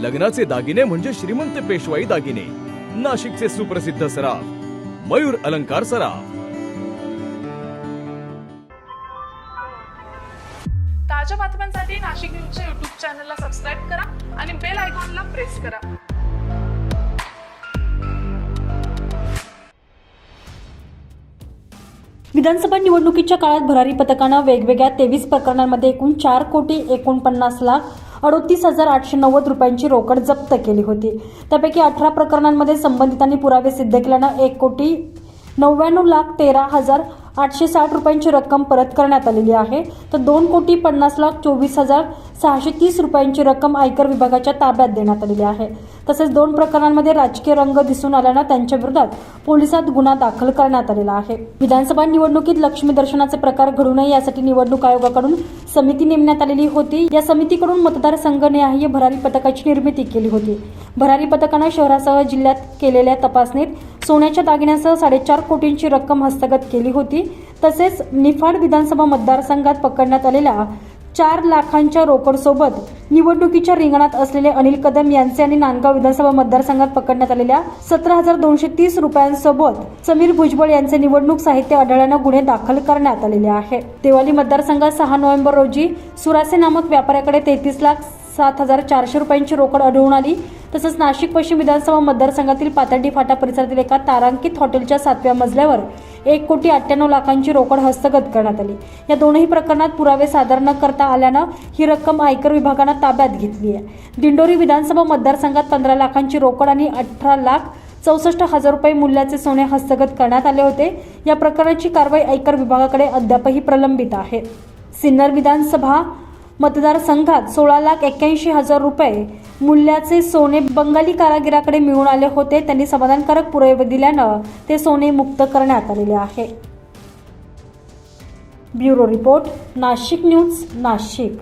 लग्नाचे दागिने म्हणजे श्रीमंत पेशवाई दागिने. नाशिकचे सुप्रसिद्ध सराफ मयूर अलंकार सराफ. ताज्या बातम्यांसाठी नाशिक न्यूजच्या युट्यूब चॅनलला सबस्क्राईब करा आणि बेल आयकॉनला प्रेस करा. विधानसभा निवडणुकीच्या काळात भरारी पथकानं वेगवेगळ्या तेवीस प्रकरणांमध्ये एकूण चार कोटी एकोणपन्नास लाख अडोतीस हजार आठशे नव्वद रुपयांची रोकड जप्त केली होती. त्यापैकी अठरा प्रकरणांमध्ये संबंधितांनी पुरावे सिद्ध केल्यानं एक कोटी नव्याण्णव लाख तेरा हजार आठशे साठ रुपयांची रक्कम परत करण्यात आलेली आहे. तर दोन कोटी पन्नास लाख चोवीस हजार सहाशे तीस रुपयांची रक्कम आयकर विभागाच्या ताब्यात देण्यात आलेली आहे. तसेच दोन प्रकरणांमध्ये राजकीय रंग दिसून आल्यानं त्यांच्या विरोधात पोलिसात गुन्हा दाखल करण्यात आलेला आहे. विधानसभा निवडणुकीत लक्ष्मी दर्शनाचे प्रकार घडू नये यासाठी निवडणूक आयोगाकडून समिती नेमण्यात आलेली होती. या समितीकडून मतदारसंघनिहाय भरारी पथकाची निर्मिती केली होती. भरारी पथकानं शहरासह जिल्ह्यात केलेल्या तपासणीत सोन्याच्या दागिन्यासह साडेचार कोटींची रक्कम हस्तगत केली होती. तसेच निफाड विधानसभा मतदारसंघात पकडण्यात आलेल्या चार लाखांच्या रोकडसोबत निवडणुकीच्या रिंगणात असलेले अनिल कदम यांचे आणि नांदगाव विधानसभा मतदारसंघात पकडण्यात आलेल्या सतरा हजार दोनशे तीस रुपयांसोबत समीर भुजबळ यांचे निवडणूक साहित्य आढळल्यानं गुन्हे दाखल करण्यात आलेले आहे. देवाली मतदारसंघात सहा नोव्हेंबर रोजी सुरासे नामक व्यापाऱ्याकडे तेहतीस लाख सात हजार चारशे रुपयांची रोकड आढळून आली. तसंच नाशिक पश्चिम विधानसभा मतदारसंघातील पातर्डी फाटा परिसरातील एका तारांकित हॉटेलच्या सातव्या मजल्यावर एक कोटी अठ्ठ्याण्णव लाखांची रोकड हस्तगत करण्यात आली. या दोनही प्रकरणात पुरावे सादर न करता आल्यानं ही रक्कम आयकर विभागानं ताब्यात घेतली आहे. दिंडोरी विधानसभा मतदारसंघात पंधरा लाखांची रोकड आणि अठरा लाख चौसष्ट हजार रुपये मूल्याचे सोने हस्तगत करण्यात आले होते. या प्रकरणाची कारवाई आयकर विभागाकडे अद्यापही प्रलंबित आहे. सिन्नर विधानसभा मतदारसंघात सोळा लाख एक्क्याऐंशी हजार रुपये मूल्याचे सोने बंगाली कारागिराकडे मिळून आले होते. त्यांनी समाधानकारक पुरावे दिल्यानं ते सोने मुक्त करण्यात आलेले आहे. Bureau report Nashik news Nashik.